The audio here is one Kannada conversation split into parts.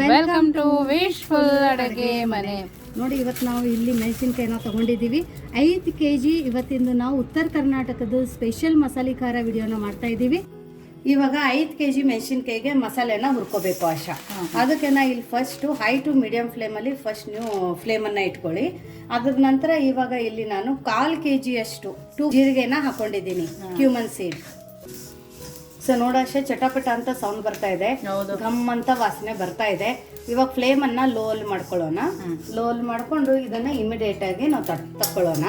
ವೆಲ್ಕಮ್ ಟು ವಿಶ್ಫುಲ್ ಅಡುಗೆ ಮನೆ. ನೋಡಿ ಇವತ್ತು ನಾವು ಇಲ್ಲಿ ಮೆಣಸಿನ್ಕಾಯಿನ ತಗೊಂಡಿದ್ದೀವಿ. ಐದು ಕೆ ಜಿ ಇವತ್ತಿಂದು ನಾವು ಉತ್ತರ ಕರ್ನಾಟಕದ ಸ್ಪೆಷಲ್ ಮಸಾಲೆ ಖಾರ ವಿಡಿಯೋನ ಮಾಡ್ತಾ ಇದ್ದೀವಿ. ಇವಾಗ ಐದು ಕೆ ಜಿ ಮೆಣಸಿನ್ಕಾಯಿಗೆ ಮಸಾಲೆನ ಹುರ್ಕೋಬೇಕು ಆಶಾ. ಅದಕ್ಕೆ ನಾ ಇಲ್ಲಿ ಫಸ್ಟು ಹೈ ಟು ಮೀಡಿಯಂ ಫ್ಲೇಮಲ್ಲಿ ಫಸ್ಟ್ ನೀವು ಫ್ಲೇಮನ್ನು ಇಟ್ಕೊಳ್ಳಿ. ಅದ್ರ ನಂತರ ಇವಾಗ ಇಲ್ಲಿ ನಾನು ಕಾಲು ಕೆ ಜಿಯಷ್ಟು ಟು ಜೀರಿಗೆನ ಹಾಕೊಂಡಿದ್ದೀನಿ ಕ್ಯೂಮನ್ ಸೀಡ್ ಸೊ ನೋಡೋಷ್ಟೇ ಚಟಪಟ ಅಂತ ಸೌಂಡ್ ಬರ್ತಾ ಇದೆ. ಗಮ್ ಘಮ್ ಅಂತ ವಾಸನೆ ಬರ್ತಾ ಇದೆ. ಇವಾಗ ಫ್ಲೇಮ್ ಅನ್ನ ಲೋಲ್ ಅಲ್ಲಿ ಮಾಡ್ಕೊಳ್ಳೋಣ ಲೋಲ್ ಮಾಡ್ಕೊಂಡು ಇದನ್ನ ಇಮಿಡಿಯೇಟ್ ಆಗಿ ನಾವು ತಟ್ ತಕ್ಕೊಳ್ಳೋಣ.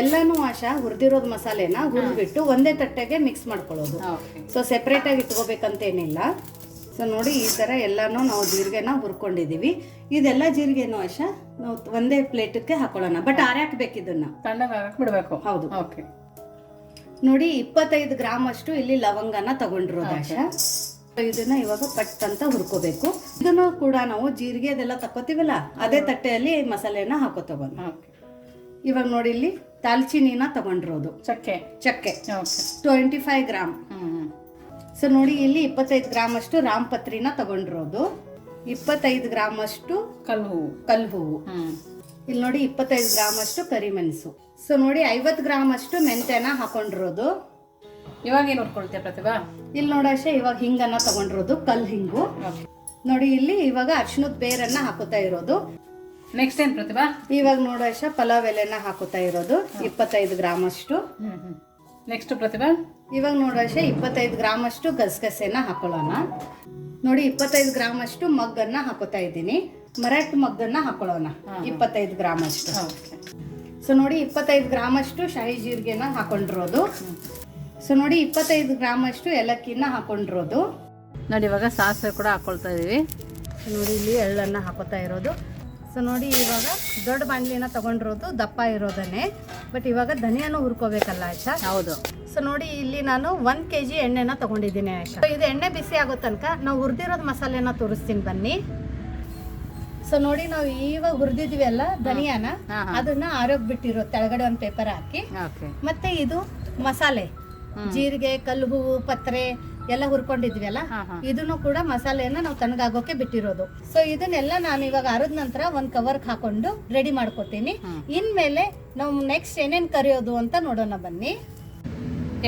ಎಲ್ಲಾನು ಆಶಾ ಹುರಿದಿರೋದು ಮಸಾಲೆನ ಹುರಿದ್ಬಿಟ್ಟು ಒಂದೇ ತಟ್ಟೆಗೆ ಮಿಕ್ಸ್ ಮಾಡ್ಕೊಳ್ಳೋದು. ಸೊ ಸೆಪ್ರೇಟ್ ಆಗಿ ಇಟ್ಕೋಬೇಕಂತೇನಿಲ್ಲ ಸೊ ನೋಡಿ ಈ ಥರ ಎಲ್ಲಾನು ನಾವು ಜೀರಿಗೆನ ಹುರ್ಕೊಂಡಿದೀವಿ. ಇದೆಲ್ಲ ಜೀರಿಗೆನೂ ಆಶಾ ನಾವು ಒಂದೇ ಪ್ಲೇಟಕ್ಕೆ ಹಾಕೊಳ್ಳೋಣ. ಬಟ್ ಆರ್ಯಾಕ್ಬೇಕು ಇದನ್ನ ತಣ್ಣಗೆ ಬಿಡಬೇಕು ಹೌದು. ಓಕೆ ನೋಡಿ ಇಪ್ಪತ್ತೈದು ಗ್ರಾಮ್ ಅಷ್ಟು ಇಲ್ಲಿ ಲವಂಗನ ತಗೊಂಡಿರೋದು ಆಶಾ ಇದನ್ನ ಇವಾಗ ಪಟ್ ಅಂತ ಹುರ್ಕೋಬೇಕು. ಇದನ್ನು ಕೂಡ ನಾವು ಜೀರಿಗೆ ಅದೆಲ್ಲ ತಕ್ಕೋತೀವಲ್ಲ ಅದೇ ತಟ್ಟೆಯಲ್ಲಿ ಮಸಾಲೆನ ಹಾಕೋ ತಗೊಂಡು ಓಕೆ. ಇವಾಗ ನೋಡಿ ಇಲ್ಲಿ ದಾಲ್ಚಿನಿನ ತಗೊಂಡಿರೋದು. ಚಕ್ಕೆ. ಚಕ್ಕೆ. Twenty five gram. ಸೊ ನೋಡಿ ಇಲ್ಲಿ ಇಪ್ಪತ್ತೈದು ಗ್ರಾಮ್ ಅಷ್ಟು ರಾಮಪತ್ರಿನ ತಗೊಂಡಿರೋದು. ಇಪ್ಪತ್ತೈದು ಗ್ರಾಮ್ ಅಷ್ಟು ಕಲ್ಲು ಹೂವು. ಕಲ್ ಹೂವು. ಇಲ್ಲಿ ನೋಡಿ ಇಪ್ಪತ್ತೈದು ಗ್ರಾಮ್ ಅಷ್ಟು ಕರಿಮೆಣಸು ಸೊ ನೋಡಿ ಐವತ್ತು ಗ್ರಾಮ್ ಅಷ್ಟು ಮೆಂತ್ಯನ ಹಾಕೊಂಡಿರೋದು. ಇವಾಗ ಏನು ನೋಡ್ಕೊಳ್ತೀಯ ಪ್ರತಿಭಾ? ಇಲ್ಲಿ ನೋಡಾಶೆ ಇವಾಗ ಹಿಂಗನ್ನ ತಗೊಂಡಿರೋದು ಕಲ್ ಹಿಂಗು. ನೋಡಿ ಇಲ್ಲಿ ಇವಾಗ ಅರ್ಶಿಣದ ಬೇರನ್ನ ಹಾಕೋತಾ ಇರೋದು. ನೆಕ್ಸ್ಟ್ ಏನ್ ಪ್ರತಿಭಾ? ಇವಾಗ ನೋಡಾಶ ಪಲಾವ್ ಎಲೆನ ಹಾಕೋತಾ ಇರೋದು ಇಪ್ಪತ್ತೈದು ಗ್ರಾಮ್ ಅಷ್ಟು. ನೆಕ್ಸ್ಟ್ ಪ್ರತಿಭಾ? ಇವಾಗ ನೋಡಾಶೆ ಇಪ್ಪತ್ತೈದು ಗ್ರಾಮ್ ಅಷ್ಟು ಗಸಗಸೆನ ಹಾಕೊಳ್ಳೋಣ. ನೋಡಿ ಇಪ್ಪತ್ತೈದು ಗ್ರಾಮ್ ಅಷ್ಟು ಮಗ್ಗನ್ನ ಹಾಕೋತಾ ಇದ್ದೀನಿ. ಮರಾಠಿ ಮಗ್ಗನ್ನ ಹಾಕೊಳ್ಳೋಣ. ಇಪ್ಪತ್ತೈದು ಗ್ರಾಮ್ ಅಷ್ಟು. ಸೊ ನೋಡಿ ಇಪ್ಪತ್ತೈದು ಗ್ರಾಮಷ್ಟು ಶಾಹಿ ಜೀರಿಗೆನ ಹಾಕೊಂಡಿರೋದು. ಸೊ ನೋಡಿ ಇಪ್ಪತ್ತೈದು ಗ್ರಾಮಷ್ಟು ಏಲಕ್ಕಿನ ಹಾಕೊಂಡಿರೋದು. ನೋಡಿ ಇವಾಗ ಸಾಸಿವೆ ಕೂಡ ಹಾಕೊಳ್ತಾ ಇದೀವಿ. ನೋಡಿ ಇಲ್ಲಿ ಎಳ್ಳನ್ನು ಹಾಕೋತಾ ಇರೋದು. ಸೊ ನೋಡಿ ಇವಾಗ ದೊಡ್ಡ ಬಾಣಲಿನ ತಗೊಂಡಿರೋದು ದಪ್ಪ ಇರೋದನ್ನೇ. ಬಟ್ ಇವಾಗ ಧನಿಯಾನು ಹುರ್ಕೋಬೇಕಲ್ಲ ಆಯ್ತಾ? ಹೌದು. ಸೊ ನೋಡಿ ಇಲ್ಲಿ ನಾನು ಒಂದು ಕೆ ಜಿ ಎಣ್ಣೆನ ತಗೊಂಡಿದ್ದೀನಿ ಆಯ್ತಾ? ಇದು ಎಣ್ಣೆ ಬಿಸಿ ಆಗೋ ತನಕ ನಾವು ಹುರಿದಿರೋದು ಮಸಾಲೆನ ತೋರಿಸ್ತೀನಿ ಬನ್ನಿ. ಸೊ ನೋಡಿ ನಾವು ಇವಾಗ ಹುರಿದಿದ್ವಿ ಅಲ್ಲ ಧನಿಯಾನ. ಅದನ್ನ ಆರೋಗ್ ಬಿಟ್ಟಿರೋ ತೆಳಗಡೆ ಒಂದು ಪೇಪರ್ ಹಾಕಿ. ಮತ್ತೆ ಇದು ಮಸಾಲೆ. ಜೀರಿಗೆ ಕಲ್ಲು ಹೂವು ಪತ್ರೆ ಎಲ್ಲ ಹುರ್ಕೊಂಡಿದ್ವಿ ಅಲ್ಲ? ಇದನ್ನು ಕೂಡ ಮಸಾಲೆಯನ್ನ ನಾವು ತಣ್ಣಗಾಗೋಕೆ ಬಿಟ್ಟಿರೋದು. ಸೊ ಇದನ್ನೆಲ್ಲ ನಾನು ಇವಾಗ ಅರದ ನಂತರ ಒಂದು ಕವರ್ ಹಾಕೊಂಡು ರೆಡಿ ಮಾಡ್ಕೊತೀನಿ. ಇನ್ಮೇಲೆ ನಾವು ನೆಕ್ಸ್ಟ್ ಏನೇನ್ ಕರಿಯೋದು ಅಂತ ನೋಡೋಣ ಬನ್ನಿ.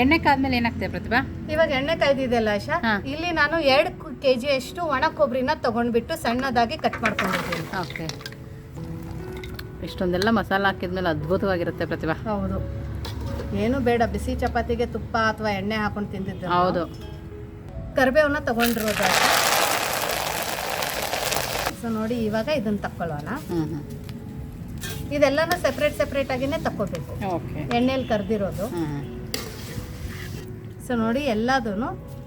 ಎಣ್ಣೆ ಕಾದ್ಮೇಲೆ ಏನಾಗ್ತದೆ ಪ್ರತಿಭಾ? ಇವಾಗ ಎಣ್ಣೆ ಕಾಯ್ದಿದೆಯಲ್ಲ ಆಶಾ? ಇಲ್ಲಿ ನಾನು ಎರಡು ಕೆ ಜಿ ಅಷ್ಟು ಒಣ ಕೊಬ್ಬರಿನ ತಗೊಂಡ್ಬಿಟ್ಟು ಸಣ್ಣದಾಗಿ ಕಟ್ ಮಾಡ್ಕೊಂಡಿದ್ದೀನಿ. ಓಕೆ. ಇಷ್ಟೊಂದೆಲ್ಲ ಮಸಾಲ ಹಾಕಿದ್ಮೇಲೆ ಅದ್ಭುತವಾಗಿರುತ್ತೆ ಪ್ರತಿಭಾ. ಹೌದು. ಏನು ಬೇಡ ಬಿಸಿ ಚಪಾತಿಗೆ ತುಪ್ಪ ಅಥವಾ ಎಣ್ಣೆ ಹಾಕೊಂಡು ತಿಂದಿದ್ದು ಹೌದು. ಕರಿಬೇವನ್ನ ತಗೊಂಡಿರೋದು ಸೊ ನೋಡಿ ಇವಾಗ ಇದನ್ನ ತಕ್ಕೊಳ್ಳೋಣ. ಹ್ಞೂ ಹ್ಞೂ ಇದೆಲ್ಲನೂ ಸೆಪ್ರೇಟ್ ಸೆಪ್ರೇಟ್ ಆಗಿನೇ ತಕ್ಕೋಬೇಕು. ಓಕೆ. ಎಣ್ಣೆಲಿ ಕರ್ದಿರೋದು. ಸೊ ನೋಡಿ ಎಲ್ಲದೂ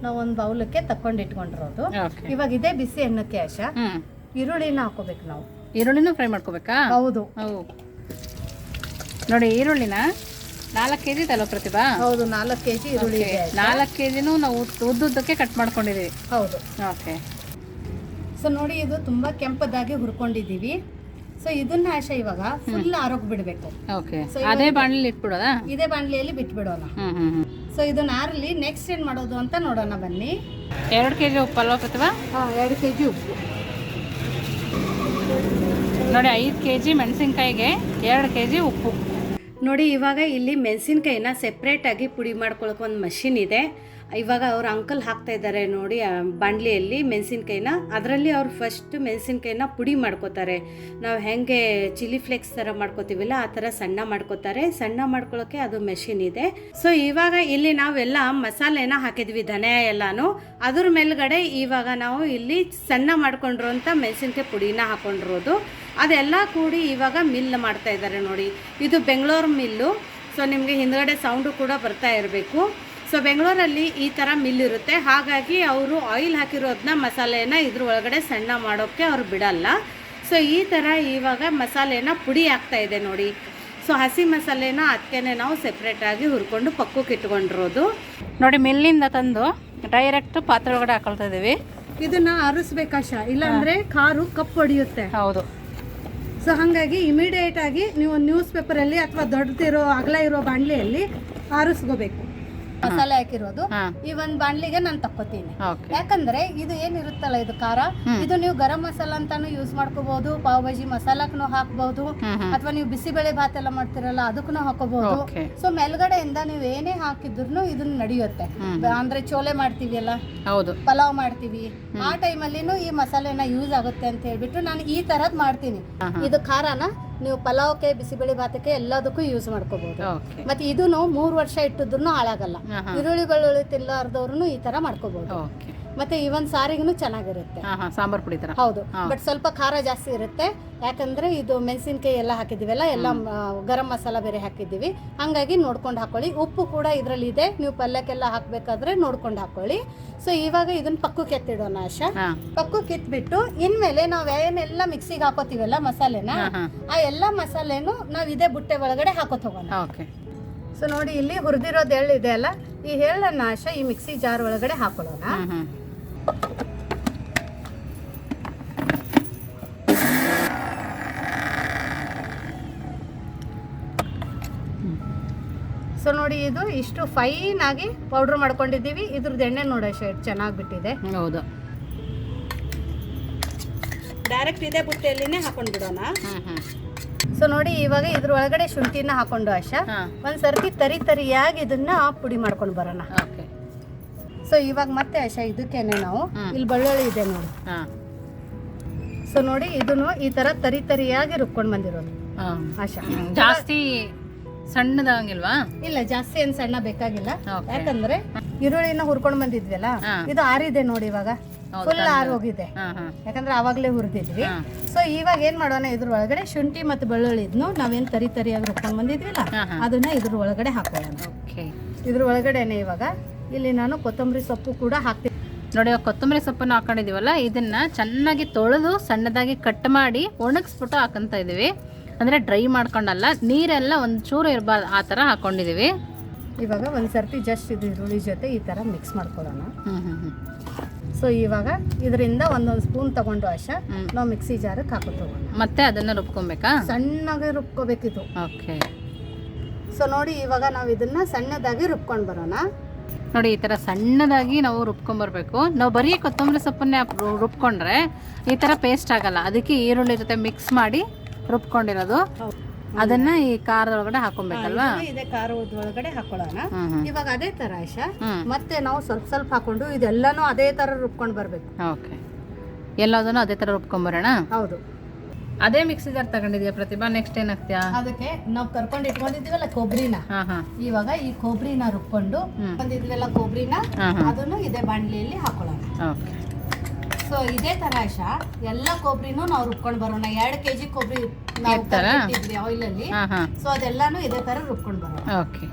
ನಾವು ಒಂದು ಬೌಲಕ್ಕೆ ತಕೊಂಡು ಇಟ್ಕೊಂಡಿರೋದು. ಇವಾಗ ಇದೇ ಬಿಸಿ ಎಣ್ಣಕ್ಕೆ ಆಶಾ ಈರುಳ್ಳಿನ ಹಾಕೋಬೇಕು ನಾವು. ಈರುಳ್ಳಿನೂ ಫ್ರೈ ಮಾಡ್ಕೋಬೇಕಾ? ಹೌದು. ನೋಡಿ ಈರುಳ್ಳಿನ ನಾಲ್ಕು ಕೆಜಿ ತಲೋ ಪ್ರತಿಭಾ. ಹೌದು ನಾಲ್ಕು ಕೆಜಿ ಈರುಳ್ಳಿ? ನಾಲ್ಕು ಕೆ ಜಿನೂ ನಾವು ಉದ್ದ- ಉದ್ದುದ್ದಕ್ಕೆ ಕಟ್ ಮಾಡ್ಕೊಂಡಿದ್ದೀವಿ. ಹೌದು. ಓಕೆ ಸೊ ನೋಡಿ ಇದು ತುಂಬಾ ಕೆಂಪದಾಗಿ ಹುರ್ಕೊಂಡಿದೀವಿ ಸೊ ಇದನ್ನ ಆಶಾ ಇವಾಗ ಫುಲ್ ಆರೋಗ್ಯ ಬಿಡಬೇಕು ಓಕೆ ಅದೇ ಬಾಣಲಿ ಇಟ್ಬಿಡೋದಾ? ಇದೇ ಬಾಣಲಿಯಲ್ಲಿ ಬಿಟ್ಬಿಡೋಣ. ಸೊ ಇದನ್ನ ನಾರಲ್ಲಿ ನೆಕ್ಸ್ಟ್ ಏನು ಮಾಡೋದು ಅಂತ ನೋಡೋಣ ಬನ್ನಿ. ಎರಡು ಕೆ ಜಿ ಉಪ್ಪಲ್ವಾ ಪ್ರತಿಭಾ? ಎರಡು ಕೆ ಜಿ ಉಪ್ಪು. ನೋಡಿ ಐದು ಕೆ ಜಿ ಮೆಣಸಿನ್ಕಾಯಿಗೆ ಎರಡು ಕೆ ಜಿ ಉಪ್ಪು. ನೋಡಿ ಇವಾಗ ಇಲ್ಲಿ ಮೆಣಸಿನ್ಕಾಯಿನ ಸೆಪ್ರೇಟಾಗಿ ಪುಡಿ ಮಾಡ್ಕೊಳಕ್ಕೆ ಒಂದು ಮಷಿನ್ ಇದೆ. ಇವಾಗ ಅವ್ರ ಅಂಕಲ್ ಹಾಕ್ತಾ ಇದ್ದಾರೆ ನೋಡಿ, ಆ, ಬಾಣಲಿಯಲ್ಲಿ ಮೆಣಸಿನ್ಕಾಯಿನ. ಅದರಲ್ಲಿ ಅವ್ರು ಫಸ್ಟ್ ಮೆಣಸಿನ್ಕಾಯಿನ ಪುಡಿ ಮಾಡ್ಕೋತಾರೆ. ನಾವು ಹೆಂಗೆ ಚಿಲ್ಲಿ ಫ್ಲೇಕ್ಸ್ ಥರ ಮಾಡ್ಕೋತೀವಿಲ್ಲ, ಆ ಥರ ಸಣ್ಣ ಮಾಡ್ಕೋತಾರೆ. ಸಣ್ಣ ಮಾಡ್ಕೊಳ್ಳೋಕೆ ಅದು ಮೆಷಿನ್ ಇದೆ. ಸೊ ಇವಾಗ ಇಲ್ಲಿ ನಾವೆಲ್ಲ ಮಸಾಲೆನ ಹಾಕಿದ್ವಿ, ಧನಿಯ ಎಲ್ಲಾನು. ಅದ್ರ ಮೇಲ್ಗಡೆ ಇವಾಗ ನಾವು ಇಲ್ಲಿ ಸಣ್ಣ ಮಾಡ್ಕೊಂಡಿರೋಂಥ ಮೆಣಸಿನ್ಕಾಯಿ ಪುಡಿನ ಹಾಕೊಂಡಿರೋದು. ಅದೆಲ್ಲ ಕೂಡಿ ಇವಾಗ ಮಿಲ್ ಮಾಡ್ತಾ ಇದ್ದಾರೆ ನೋಡಿ. ಇದು ಬೆಂಗಳೂರು ಮಿಲ್ಲು. ಸೊ ನಿಮಗೆ ಹಿಂದ್ಗಡೆ ಸೌಂಡು ಕೂಡ ಬರ್ತಾ ಇರಬೇಕು. ಸೊ ಬೆಂಗಳೂರಲ್ಲಿ ಈ ಥರ ಮಿಲ್ ಇರುತ್ತೆ. ಹಾಗಾಗಿ ಅವರು ಆಯಿಲ್ ಹಾಕಿರೋದನ್ನ ಮಸಾಲೆನ ಇದ್ರ ಒಳಗಡೆ ಸಣ್ಣ ಮಾಡೋಕ್ಕೆ ಅವ್ರು ಬಿಡಲ್ಲ. ಸೊ ಈ ಥರ ಇವಾಗ ಮಸಾಲೆನ ಪುಡಿ ಆಗ್ತಾ ಇದೆ ನೋಡಿ. ಸೊ ಹಸಿ ಮಸಾಲೆನ ಅದಕ್ಕೆ ನಾವು ಸೆಪ್ರೇಟಾಗಿ ಹುರ್ಕೊಂಡು ಪಕ್ಕಕ್ಕೆ ಇಟ್ಕೊಂಡಿರೋದು. ನೋಡಿ ಮಿಲ್ಲಿಂದ ತಂದು ಡೈರೆಕ್ಟ್ ಪಾತ್ರೆ ಒಳಗಡೆ ಹಾಕೊಳ್ತಾ ಇದ್ದೀವಿ. ಇದನ್ನ ಆರಿಸ್ಬೇಕಾಶ ಇಲ್ಲಾಂದ್ರೆ ಕಾರು ಕಪ್ಪು ಹೊಡೆಯುತ್ತೆ. ಹೌದು. ಸೊ ಹಾಗಾಗಿ ಇಮಿಡಿಯೇಟ್ ಆಗಿ ನೀವು ನ್ಯೂಸ್ ಪೇಪರಲ್ಲಿ ಅಥವಾ ದೊಡ್ಡದಿರೋ ಅಗಲ ಇರೋ ಬಾಣಲೆಯಲ್ಲಿ ಆರಿಸ್ಕೋಬೇಕು. ಮಸಾಲೆ ಹಾಕಿರೋದು. ಈ ಒಂದ್ ಬಾಣ್ಲಿಗೆ ನಾನು ತಕ್ಕೋತೀನಿ. ಯಾಕಂದ್ರೆ ಇದು ಏನಿರುತ್ತಲ್ಲ ಇದು ಖಾರ? ಇದು ನೀವು ಗರಂ ಮಸಾಲ ಅಂತಾನು ಯೂಸ್ ಮಾಡ್ಕೋಬಹುದು ಪಾವ್ ಭಾಜಿ ಮಸಾಲಕ್ಕೂ ಹಾಕ್ಬಹುದು ಅಥವಾ ನೀವು ಬಿಸಿಬೇಳೆ ಭಾತ್ ಎಲ್ಲ ಮಾಡ್ತಿರಲ್ಲ ಅದಕ್ಕೂ ಹಾಕೋಬಹುದು ಸೊ ಮೇಲ್ಗಡೆಯಿಂದ ನೀವು ಏನೇ ಹಾಕಿದ್ರು ಇದನ್ನ ನಡೆಯುತ್ತೆ. ಅಂದ್ರೆ ಚೋಲೆ ಮಾಡ್ತೀವಿಯಲ್ಲ? ಹೌದು. ಪಲಾವ್ ಮಾಡ್ತೀವಿ. ಆ ಟೈಮಲ್ಲಿನೂ ಈ ಮಸಾಲೆನ ಯೂಸ್ ಆಗುತ್ತೆ ಅಂತ ಹೇಳ್ಬಿಟ್ಟು ನಾನು ಈ ತರದ್ ಮಾಡ್ತೀನಿ. ಇದು ಖಾರನ? ನೀವು ಪಲಾವ್ಗೆ ಬಿಸಿಬೇಳೆ ಭಾತಕ್ಕೆ ಎಲ್ಲದಕ್ಕೂ ಯೂಸ್ ಮಾಡ್ಕೋಬಹುದು ಮತ್ತೆ ಇದನ್ನು ಮೂರು ವರ್ಷ ಇಟ್ಟಿದ್ರು ಹಾಳಾಗಲ್ಲ. ಈರುಳ್ಳಿ ಬೆಳ್ಳುಳ್ಳಿ ತಿನ್ನಲಾರ್ದವ್ರು ಈ ತರ ಮಾಡ್ಕೋಬಹುದು ಮತ್ತೆ ಇವನ್ ಸಾರಿಗೂ ಚೆನ್ನಾಗಿರುತ್ತೆ. ಹಾ ಹಾ ಸಾಂಬಾರ್ ಪುಡಿ ತರ. ಹೌದು. ಬಟ್ ಸ್ವಲ್ಪ ಖಾರ ಜಾಸ್ತಿ ಇರುತ್ತೆ. ಯಾಕಂದ್ರೆ ಇದು ಮೆಣಸಿನ್ಕಾಯಿ ಎಲ್ಲ ಹಾಕಿದಿವಲ್ಲ ಎಲ್ಲ ಗರಂ ಮಸಾಲ ಬೇರೆ ಹಾಕಿದ್ದೀವಿ. ಹಂಗಾಗಿ ನೋಡ್ಕೊಂಡು ಹಾಕೊಳ್ಳಿ. ಉಪ್ಪು ಕೂಡ ಇದರಲ್ಲಿ ಇದೆ. ನೀವು ಪಲ್ಯಕ್ಕೆಲ್ಲ ಹಾಕ್ಬೇಕಾದ್ರೆ ನೋಡ್ಕೊಂಡು ಹಾಕೊಳ್ಳಿ. ಸೊ ಇವಾಗ ಇದನ್ನ ಪಕ್ಕಕ್ಕೆ ಎತ್ತಿಡೋಣ ಆಶಾ. ಪಕ್ಕು ಪಕ್ಕಕ್ಕೆ ಇಟ್ಬಿಟ್ಟು ಇನ್ಮೇಲೆ ನಾವು ಏನೆಲ್ಲ ಮಿಕ್ಸಿಗೆ ಹಾಕೋತೀವಲ್ಲ ಮಸಾಲೆನ ಆ ಎಲ್ಲ ಮಸಾಲೆನು ನಾವು ಇದೇ ಬುಟ್ಟೆ ಒಳಗಡೆ ಹಾಕೋತ ಹೋಗೋಣ. ಓಕೆ. ಸೊ ನೋಡಿ ಇಲ್ಲಿ ಹುರಿದಿರೋದು ಎಳ್ಳಿದೆ ಅಲ್ಲ? ಈ ಎಳ್ಳನ್ನ ಆಶಾ ಈ ಮಿಕ್ಸಿ ಜಾರ್ ಒಳಗಡೆ ಹಾಕೊಳ್ಳೋಣ. ಸೊ ನೋಡಿ ಇದು ಇಷ್ಟು ಫೈನ್ ಆಗಿ ಪೌಡರ್ ಮಾಡ್ಕೊಂಡಿದ್ದೀವಿ. ಇದ್ರದ್ದು ಎಣ್ಣೆ ನೋಡಿ ಶೇಟ್ ಚೆನ್ನಾಗಿ ಬಿಟ್ಟಿದೆ. ಹೌದು. ಡೈರೆಕ್ಟ್ ಇದೆ ಬುಟ್ಟಿಯಲ್ಲಿನೇ ಹಾಕೊಂಡು ಬಿಡೋಣ. ಸೊ ನೋಡಿ ಇವಾಗ ಇದ್ರ ಒಳಗಡೆ ಶುಂಠಿನ ಹಾಕೊಂಡು ಆಶಾ ಒಂದ್ ಸರ್ತಿ ತರಿ ತರಿಯಾಗಿ ಇದನ್ನ ಪುಡಿ ಮಾಡ್ಕೊಂಡು ಬರೋಣ. ಸೊ ಇವಾಗ ಮತ್ತೆ ಆಶಾ ಇದಕ್ಕೇನೆ ನಾವು. ಇಲ್ಲಿ ಬಳ್ಳುಳ್ಳಿ ಇದೆ ನೋಡಿ. ಸೊ ನೋಡಿ ಇದನ್ನು ಈ ತರ ತರಿ ತರಿಯಾಗಿ ರುಬ್ಕೊಂಡ್ ಬಂದಿರೋದು. ಆಶಾ. ಜಾಸ್ತಿ ಸಣ್ಣದಾಗಿಲ್ವಾ? ಇಲ್ಲ ಜಾಸ್ತಿ ಏನ್ ಸಣ್ಣ ಬೇಕಾಗಿಲ್ಲ. ಯಾಕಂದ್ರೆ ಈರುಳ್ಳಿನ ಹುರ್ಕೊಂಡ್ ಬಂದಿದ್ವಲ್ಲ. ಇದು ಆರಿದೆ ನೋಡಿ ಇವಾಗ. ಫುಲ್ ಆರೋಗಿದೆ. ಹೋಗಿದೆ ಯಾಕಂದ್ರೆ ಅವಾಗ್ಲೇ ಹುರಿದಿದ್ವಿ. ಸೊ ಇವಾಗ ಏನ್ ಮಾಡೋಣ ಇದ್ರ ಒಳಗಡೆ ಶುಂಠಿ ಮತ್ತೆ ಬೆಳ್ಳುಳ್ಳಿ ಇದ್ನು ನಾವೇನ್ ತರಿ ತರಿಯಾಗಿ ರುಬ್ಕೊಂಡ್ ಬಂದಿದ್ವಿಲ್ಲ ಅದನ್ನ ಇದ್ರ ಒಳಗಡೆ ಹಾಕೋಣ ಇದ್ರ ಒಳಗಡೆನೆ ಇವಾಗ ಇಲ್ಲಿ ನಾನು ಕೊತ್ತಂಬರಿ ಸೊಪ್ಪು ಕೂಡ ಹಾಕ್ತೀನಿ. ನೋಡಿ ಕೊತ್ತಂಬರಿ ಸೊಪ್ಪನ್ನು ಹಾಕೊಂಡಿದ್ದೀವಲ್ಲ ಇದನ್ನ ಚೆನ್ನಾಗಿ ತೊಳೆದು ಸಣ್ಣದಾಗಿ ಕಟ್ ಮಾಡಿ ಒಣಗಿಸ್ಬಿಟ್ಟು ಹಾಕಂತ ಇದೀವಿ ಅಂದ್ರೆ ಡ್ರೈ ಮಾಡ್ಕೊಂಡಲ್ಲ ನೀರೆಲ್ಲ ಒಂಚೂರು ಇರಬಾರ್ದು ಆ ಥರ ಹಾಕೊಂಡಿದೀವಿ ಇವಾಗ ಒಂದು ಸರ್ತಿ ಜಸ್ಟ್ ಇದು ಈರುಳ್ಳಿ ಜೊತೆ ಈ ತರ ಮಿಕ್ಸ್ ಮಾಡ್ಕೊಳ್ಳೋಣ. ಹ್ಮ್ ಹ್ಮ್ ಹ್ಮ್. ಸೊ ಇವಾಗ ಇದರಿಂದ ಒಂದೊಂದು ಸ್ಪೂನ್ ತಗೊಂಡು ಆಶ. ನಾವು ಮಿಕ್ಸಿ ಜಾರಕ್ಕೆ ಹಾಕೋ ತಗೋಣ ಮತ್ತೆ ಅದನ್ನ ರುಬ್ಕೊಬೇಕಾ? ಸಣ್ಣಗೆ ರುಬ್ಕೋಬೇಕಿದು ಓಕೆ. ಸೊ ನೋಡಿ ಇವಾಗ ನಾವು ಇದನ್ನ ಸಣ್ಣದಾಗಿ ರುಬ್ಕೊಂಡು ಬರೋಣ. ನೋಡಿ ಈ ಥರ ಸಣ್ಣದಾಗಿ ನಾವು ರುಬ್ಕೊಂಬರ್ಬೇಕು. ನಾವು ಬರೀ ಕೊತ್ತಂಬರಿ ಸೊಪ್ಪನ್ನೇ ರುಬ್ಕೊಂಡ್ರೆ ಈ ಥರ ಪೇಸ್ಟ್ ಆಗಲ್ಲ. ಅದಕ್ಕೆ ಈರುಳ್ಳಿ ಜೊತೆ ಮಿಕ್ಸ್ ಮಾಡಿ ರುಬ್ಕೊಂಡಿರೋದು. ಅದನ್ನ ಈ ಖಾರದ ಒಳಗಡೆ ಹಾಕೊಬೇಕಲ್ವಾ ಇದೆ ಖಾರದ ಒಳಗಡೆ ಹಾಕೊಳ್ಳೋಣ. ಇವಾಗ ಅದೇ ತರ ಆಯ್ಷಾ ಮತ್ತೆ ನಾವು ಸ್ವಲ್ಪ ಸ್ವಲ್ಪ ಹಾಕೊಂಡು ಇದೆಲ್ಲಾನು ಅದೇ ತರ ರುಬ್ಕೊಂಡು ಬರ್ಬೇಕು. ಓಕೆ. ಎಲ್ಲದನ್ನು ಅದೇ ರುಬ್ಕೊಂಡ್ ಬರೋಣ ಹೌದು. ಅದೇ ಮಿಕ್ಸಿ ಜಾರ್ ತಗೊಂಡಿದ್ಯಾ ಪ್ರತಿಭಾ? ನೆಕ್ಸ್ಟ್ ಏನಾಗ್ತೀಯಾ? ಅದಕ್ಕೆ ನಾವು ಕರ್ಕೊಂಡು ಇಟ್ಕೊಂಡಿದೀವಲ್ಲ ಕೊಬ್ಬರಿನ ಹಾಂ ಹಾಂ. ಇವಾಗ ಈ ಕೊಬ್ಬರಿನ ರುಬ್ಕೊಂಡು ಬಂದಿದ್ವಿಲ್ಲ ಕೊಬ್ಬರಿನ ಹಾಂ ಅದನ್ನು ಇದೇ ಬಾಣಲಿಯಲ್ಲಿ ಹಾಕೊಳ್ಳೋಣ. ಓಕೆ. ಸೊ ಇದೇ ತರ ಆಶಾ ಎಲ್ಲ ಕೊಬ್ಬರಿನೂ ನಾವು ರುಬ್ಕೊಂಡು ಬರೋಣ. ಎರಡು ಕೆಜಿ ಕೊಬ್ಬರಿ ನಾವು ಅಲ್ಲಿ. ಹಾಂ ಹಾಂ. ಸೊ ಅದೆಲ್ಲಾನು ಇದೇ ತರ ರುಬ್ಕೊಂಡು ಬರೋಣ. ಓಕೆ.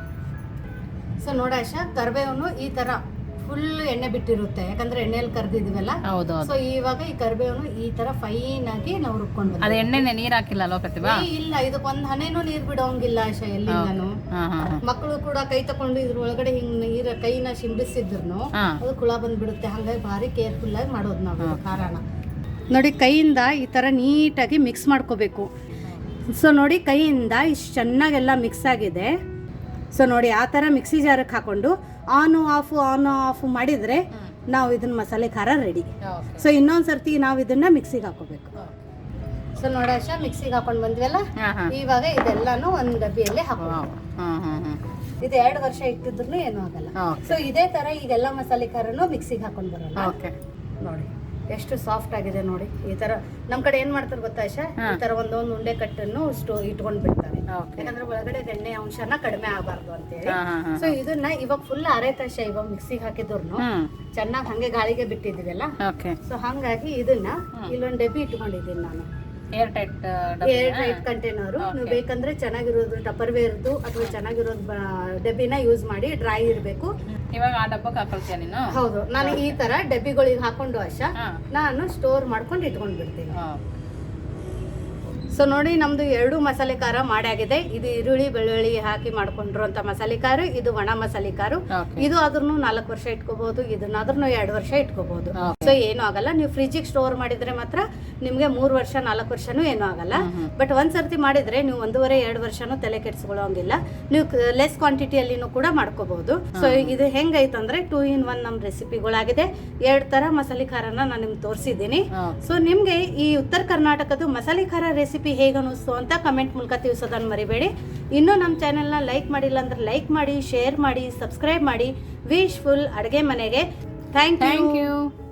ಸೊ ನೋಡ ಆಶಾ ಕರ್ಬೇವನ್ನು ಈ ತರ ಫುಲ್ ಎಣ್ಣೆ ಬಿಟ್ಟಿರುತ್ತೆ. ಯಾಕಂದ್ರೆ ಎಣ್ಣೆಯಲ್ಲಿ ಕರ್ದಿದ್ವಲ್ಲ? ಸೊ ಇವಾಗ ಈ ಕರ್ಬೇವನ್ನು ಈ ತರ ಫೈನ್ ಆಗಿ ನಾವು ರುಬ್ಕೊಂಡು ಅದು ಎಣ್ಣೆನೆ ನೀರು ಹಾಕಿಲ್ಲ ಅಲ್ವಾ ಪ್ರತಿಭಾ? ಇಲ್ಲ ಇದಕ್ಕೆ ಒಂದ್ ಹನೇನು ನೀರ್ ಬಿಡೋಂಗಿಲ್ಲ ಆಶಾ ಹಾಂ ಹಾಂ ಮಕ್ಕಳು ಕೂಡ ಕೈ ತಕೊಂಡು ಇದ್ರ ಒಳಗಡೆ ಹಿಂಗ್ ನೀರ ಕೈನ ಶಿಂಬಿಸಿದ್ರು ಅದು ಕುಳ ಬಂದ್ಬಿಡುತ್ತೆ. ಹಂಗಾಗಿ ಭಾರಿ ಕೇರ್ಫುಲ್ ಆಗಿ ಮಾಡೋದು ನಾವು ಕಾರಣ ನೋಡಿ ಕೈಯಿಂದ ಈ ತರ ನೀಟಾಗಿ ಮಿಕ್ಸ್ ಮಾಡ್ಕೋಬೇಕು. ಸೊ ನೋಡಿ ಕೈಯಿಂದ ಇಷ್ಟು ಚೆನ್ನಾಗೆಲ್ಲ ಮಿಕ್ಸ್ ಆಗಿದೆ. ಸೊ ನೋಡಿ ಆ ಥರ ಮಿಕ್ಸಿ ಜಾರಕ್ಕೆ ಹಾಕೊಂಡು ಆನು ಆಫ್ ಆನು ಆಫ್ ಮಾಡಿದ್ರೆ ನಾವು ಇದನ್ನ ಮಸಾಲೆ ಖಾರ ರೆಡಿ ಸೊ ಇನ್ನೊಂದು ಸರ್ತಿ ನಾವು ಇದನ್ನ ಮಿಕ್ಸಿಗೆ ಹಾಕೋಬೇಕು. ಸೊ ನೋಡ ಮಿಕ್ಸಿಗೆ ಹಾಕೊಂಡು ಬಂದ್ವಲ್ಲ? ಅಲ್ಲ ಹಾಂ. ಇವಾಗ ಇದೆಲ್ಲಾನು ಒಂದ್ ಡಬ್ಬಿಯಲ್ಲಿ ಹಾಕೋ ಹಾಂ ಹಾಂ ಹಾಂ ಇದು ಎರಡು ವರ್ಷ ಇಟ್ಟಿದ್ರು ಏನು ಆಗಲ್ಲ. ಸೊ ಇದೇ ತರ ಈಗೆಲ್ಲ ಮಸಾಲೆ ಖಾರನು ಮಿಕ್ಸಿಗೆ ಹಾಕೊಂಡು ಬರೋಣ ಓಕೆ. ನೋಡಿ ಎಷ್ಟು ಸಾಫ್ಟ್ ಆಗಿದೆ ನೋಡಿ. ಈ ತರ ನಮ್ ಕಡೆ ಏನ್ ಮಾಡ್ತಾರೆ ಗೊತ್ತಾ ಆಶಾ ಈ ತರ ಒಂದೊಂದು ಉಂಡೆ ಕಟ್ಟನ್ನು ಸ್ಟೋ ಇಟ್ಕೊಂಡ್ ಬಿಡ್ತಾರೆ. ಯಾಕಂದ್ರೆ ಒಳಗಡೆ ಎಣ್ಣೆ ಅಂಶನ ಕಡಿಮೆ ಆಗಬಾರ್ದು ಅಂತೇಳಿ. ಸೊ ಇದನ್ನ ಇವಾಗ ಫುಲ್ ಅರೆತಾಶ ಇವಾಗ ಮಿಕ್ಸಿಗೆ ಹಾಕಿದ್ರು ಚೆನ್ನಾಗಿ ಹಂಗೆ ಗಾಳಿಗೆ ಬಿಟ್ಟಿದ್ದೀವಲ್ಲ? ಓಕೆ ಸೊ ಹಂಗಾಗಿ ಇದನ್ನ ಇಲ್ಲೊಂದ್ ಡಬ್ಬಿ ಇಟ್ಕೊಂಡಿದ್ದೀನಿ ನಾನು. Air tight air tight container ನೀವು ಬೇಕಂದ್ರೆ ಚೆನ್ನಾಗಿರೋದು ಟಪರ್ ವೇರ್ದು ಅಥವಾ ಚೆನ್ನಾಗಿರೋದು ಡಬ್ಬಿನ ಯೂಸ್ ಮಾಡಿ ಡ್ರೈ ಇರಬೇಕು. ಇವಾಗ ಆ ಡಬ್ಬಕ್ಕೆ ಹಾಕೊಳ್ತೀಯ ನೀನು? ಹೌದು. ನಾನು ಈ ತರ ಡಬ್ಬಿಗಳಿಗೆ ಹಾಕೊಂಡು ಆಶಾ ನಾನು ಸ್ಟೋರ್ ಮಾಡ್ಕೊಂಡು ಇಟ್ಕೊಂಡು ಬಿಡ್ತೀನಿ ಹಾಂ ಸೊ ನೋಡಿ ನಮ್ದು ಎರಡು ಮಸಾಲೆ ಖಾರ ಮಾಡಾಗಿದೆ ಇದು ಈರುಳ್ಳಿ ಬೆಳ್ಳುಳ್ಳಿ ಹಾಕಿ ಮಾಡ್ಕೊಂಡಿರುವಂತ ಮಸಾಲೆ ಖಾರ ಇದು ಒಣ ಮಸಾಲೆ ಖಾರ. ಇದು ಆದ್ರೂ ನಾಲ್ಕು ವರ್ಷ ಇಟ್ಕೋಬಹುದು ಇದನ್ನಾದ್ರೂ ಎರಡು ವರ್ಷ ಇಟ್ಕೋಬಹುದು. ಸೊ ಏನು ಆಗಲ್ಲ. ನೀವು ಫ್ರಿಜ್ಗೆ ಸ್ಟೋರ್ ಮಾಡಿದ್ರೆ ಮಾತ್ರ ನಿಮಗೆ ಮೂರು ವರ್ಷ ನಾಲ್ಕು ವರ್ಷನೂ ಏನೂ ಆಗಲ್ಲ. ಬಟ್ ಒಂದ್ಸರ್ತಿ ಮಾಡಿದ್ರೆ ನೀವು ಒಂದೂವರೆ ಎರಡು ವರ್ಷನೂ ತಲೆ ಕೆಡಿಸ್ಕೊಳ್ಳೋಂಗಿಲ್ಲ. ನೀವು ಲೆಸ್ ಕ್ವಾಂಟಿಟಿಯಲ್ಲಿನೂ ಕೂಡ ಮಾಡ್ಕೋಬಹುದು. ಸೊ ಇದು ಹೆಂಗೈತಂದ್ರೆ ಟೂ ಇನ್ ಒನ್ ನಮ್ಮ ರೆಸಿಪಿಗಳಾಗಿದೆ. ಎರಡು ತರ ಮಸಾಲೆ ಖಾರನ ನಾನು ನಿಮ್ಗೆ ತೋರಿಸಿದ್ದೀನಿ. ಸೊ ನಿಮ್ಗೆ ಈ ಉತ್ತರ ಕರ್ನಾಟಕದ ಮಸಾಲೆ ಖಾರ ರೆಸಿಪಿ ಹೇಗೆ ಅನ್ನಿಸ್ತು ಅಂತ ಕಮೆಂಟ್ ಮೂಲಕ ತಿಳಿಸೋದನ್ನು ಮರಿಬೇಡಿ. ಇನ್ನೂ ನಮ್ಮ ಚಾನೆಲ್ನ ಲೈಕ್ ಮಾಡಿಲ್ಲ ಅಂದ್ರೆ ಲೈಕ್ ಮಾಡಿ ಶೇರ್ ಮಾಡಿ ಸಬ್ಸ್ಕ್ರೈಬ್ ಮಾಡಿ. ವಿಶ್ ಫುಲ್ ಅಡುಗೆ ಮನೆಗೆ. Thank you